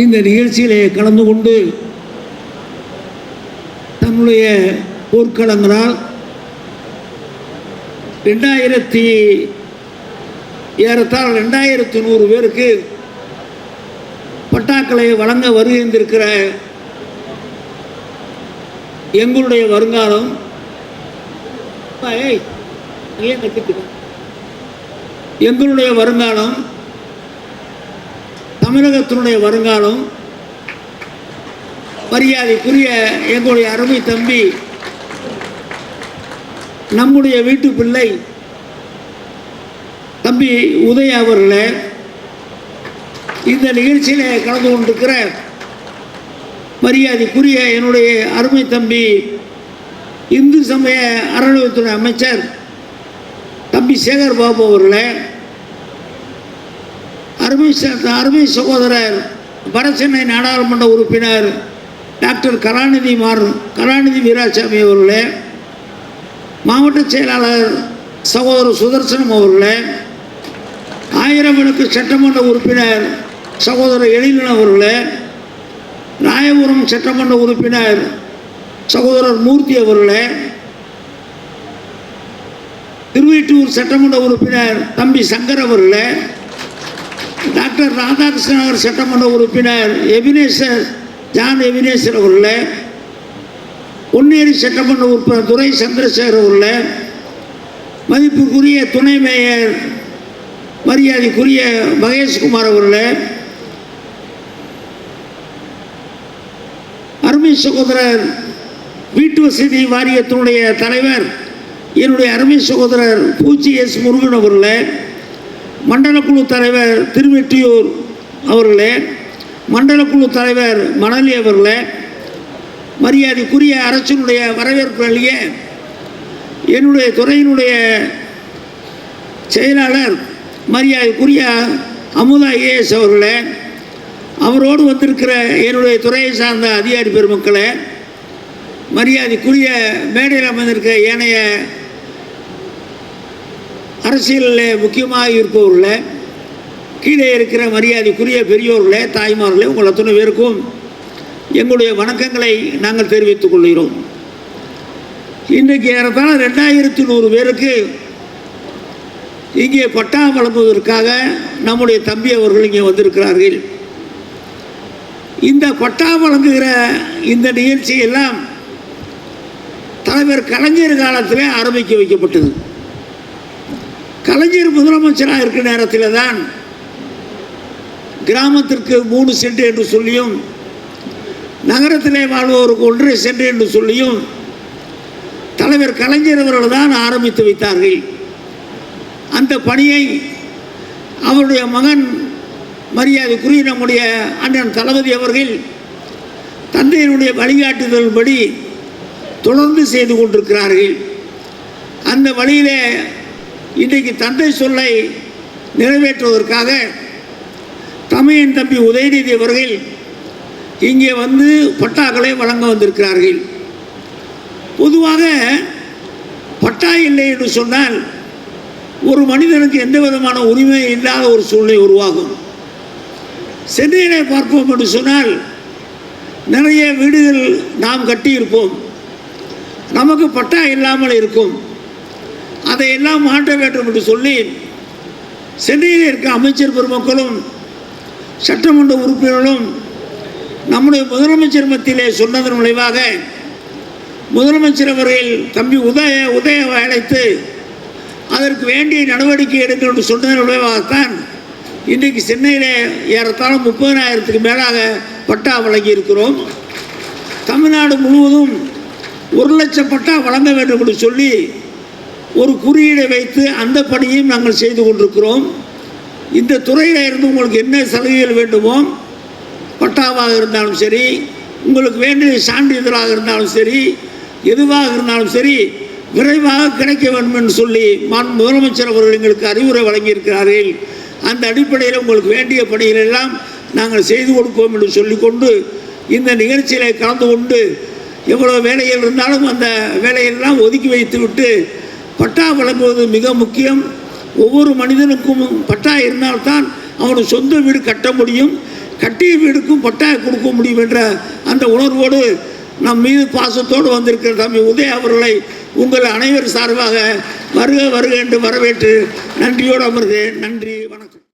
இந்த நிகழ்ச்சியிலே கலந்து கொண்டு தன்னுடைய போர்க்களங்களால் ரெண்டாயிரத்தி ஏறத்தாழ ரெண்டாயிரத்தி நூறு பேருக்கு பட்டாக்களை வழங்க வருகின்றிருக்கிற எங்களுடைய வருங்காலம். எங்களுடைய வருங்காலம் தமிழகத்தினுடைய வருங்காலம் மரியாதைக்குரிய எங்களுடைய அருமை தம்பி நம்முடைய வீட்டு பிள்ளை தம்பி உதய அவர்களே இந்த நிகழ்ச்சியில் கலந்து கொண்டிருக்கிற மரியாதைக்குரிய என்னுடைய அருமை தம்பி இந்து சமய அறநிலையத்துறை அமைச்சர் தம்பி சேகர் பாபு அவர்களே அருமை அருமை சகோதரர் வடசென்னை நாடாளுமன்ற உறுப்பினர் டாக்டர் கலாநிதி மார் கலாநிதி வீராசாமி அவர்களே மாவட்ட செயலாளர் சகோதரர் சுதர்சனம் அவர்களே ஆயிரம் விளக்கு சட்டமன்ற உறுப்பினர் சகோதரர் எழிலன் அவர்களே ராயபுரம் சட்டமன்ற உறுப்பினர் சகோதரர் மூர்த்தி அவர்களே திருவீட்டூர் சட்டமன்ற உறுப்பினர் தம்பி சங்கர் அவர்களே டாக்டர் ராதாகிருஷ்ணன் அவர் சட்டமன்ற உறுப்பினர் எபினேசர் ஜான் எபினேசர் அவர்களே பொன்னேரி சட்டமன்ற உறுப்பினர் துரை சந்திரசேகர் அவர்களே மதிப்புக்குரிய துணை மேயர் மரியாதைக்குரிய மகேஷ்குமார் அவர்களே அருமை சகோதரர் வீட்டு வசதி வாரியத்தினுடைய தலைவர் என்னுடைய அருமை சகோதரர் பூச்சி எஸ் முருகன் அவர்களே மண்டலக்குழு தலைவர் திருவெட்டியூர் அவர்களே மண்டலக்குழு தலைவர் மணலி அவர்களே மரியாதைக்குரிய அரசினுடைய வரவேற்பு அளிய என்னுடைய துறையினுடைய செயலாளர் மரியாதைக்குரிய அமுதா ஏஎஸ் அவர்களே அவரோடு வந்திருக்கிற என்னுடைய துறையை சார்ந்த அதிகாரி பெருமக்களே மரியாதைக்குரிய மேடையில் அமர்ந்திருக்கிற ஏனைய அரசியலில் முக்கியமாக இருப்பவர்களே கீழே இருக்கிற மரியாதைக்குரிய பெரியோர்களே தாய்மார்களே உங்கள் அத்தனை பேருக்கும் எங்களுடைய வணக்கங்களை நாங்கள் தெரிவித்துக் கொள்கிறோம். இன்றைக்கு ஏறத்தாழ ரெண்டாயிரத்தி நூறு பேருக்கு இங்கே பட்டா வழங்குவதற்காக நம்முடைய தம்பி அவர்கள் இங்கே வந்திருக்கிறார்கள். இந்த பட்டா வழங்குகிற இந்த நிகழ்ச்சி எல்லாம் தலைவர் கலைஞர் காலத்திலே ஆரம்பிக்க வைக்கப்பட்டது. கலைஞர் முதலமைச்சராக இருக்கிற நேரத்தில் தான் கிராமத்திற்கு மூணு சென்ட் என்று சொல்லியும் நகரத்திலே வாழ்வோருக்கு ஒன்றரை சென்ட் என்று சொல்லியும் தலைவர் கலைஞர் அவர்கள் தான் ஆரம்பித்து வைத்தார்கள். அந்த பணியை அவருடைய மகன் மரியாதைக்குரிய நம்முடைய அண்ணன் தளபதி அவர்கள் தந்தையினுடைய வழிகாட்டுதல்படி தொடர்ந்து செய்து கொண்டிருக்கிறார்கள். அந்த வழியிலே இன்றைக்கு தந்தை சொல்லை நிறைவேற்றுவதற்காக தமையன் தம்பி உதயநிதி அவர்கள் இங்கே வந்து பட்டாக்களை வழங்க வந்திருக்கிறார்கள். பொதுவாக பட்டா இல்லை என்று சொன்னால் ஒரு மனிதனுக்கு எந்த விதமான உரிமை இல்லாத ஒரு சூழ்நிலை உருவாகும். சென்னையிலே பார்ப்போம் என்று சொன்னால் நிறைய வீடுகள் நாம் கட்டியிருப்போம். நமக்கு பட்டா இல்லாமல் இருக்கும். அதையெல்லாம் மாற்ற வேண்டும் என்று சொல்லி சென்னையில் இருக்க அமைச்சர் பெருமக்களும் சட்டமன்ற உறுப்பினர்களும் நம்முடைய முதலமைச்சர் மத்தியிலே சொன்னதன் விளைவாக முதலமைச்சர் அவர்கள் தம்பி உதய உதயவை அழைத்து அதற்கு வேண்டிய நடவடிக்கை எடுங்கள் என்று சொன்னதன் விளைவாகத்தான் இன்றைக்கு சென்னையிலே ஏறத்தாழ முப்பதினாயிரத்துக்கு மேலாக பட்டா வழங்கி இருக்கிறோம் தமிழ்நாடு முழுவதும் ஒரு லட்சம் பட்டா வழங்க வேண்டும் என்று சொல்லி ஒரு குறியீடை வைத்து அந்த பணியையும் நாங்கள் செய்து கொண்டிருக்கிறோம். இந்த துறையில் இருந்து உங்களுக்கு என்ன சலுகைகள் வேண்டுமோ பட்டாவாக இருந்தாலும் சரி உங்களுக்கு வேண்டிய சான்றிதழாக இருந்தாலும் சரி எதுவாக இருந்தாலும் சரி விரைவாக கிடைக்க வேண்டும் என்று சொல்லி மான் முதலமைச்சர் அவர்கள் எங்களுக்கு அறிவுரை வழங்கியிருக்கிறார்கள். அந்த அடிப்படையில் உங்களுக்கு வேண்டிய பணிகள் எல்லாம் நாங்கள் செய்து கொடுப்போம் என்று சொல்லிக்கொண்டு இந்த நிகழ்ச்சியில் கலந்து கொண்டு எவ்வளோ வேலைகள் இருந்தாலும் அந்த வேலையெல்லாம் ஒதுக்கி வைத்துவிட்டு பட்டா வழங்குவது மிக முக்கியம். ஒவ்வொரு மனிதனுக்கும் பட்டா இருந்தால்தான் அவனுக்கு சொந்த வீடு கட்ட முடியும். கட்டிய வீடுக்கும் பட்டா கொடுக்க முடியும் என்ற அந்த உணர்வோடு நம் மீது பாசத்தோடு வந்திருக்கிற தம்பி உதய அவர்களை உங்கள் அனைவர் சார்பாக வருக வருக என்று வரவேற்று நன்றியோடு அமர்கிறேன். நன்றி வணக்கம்.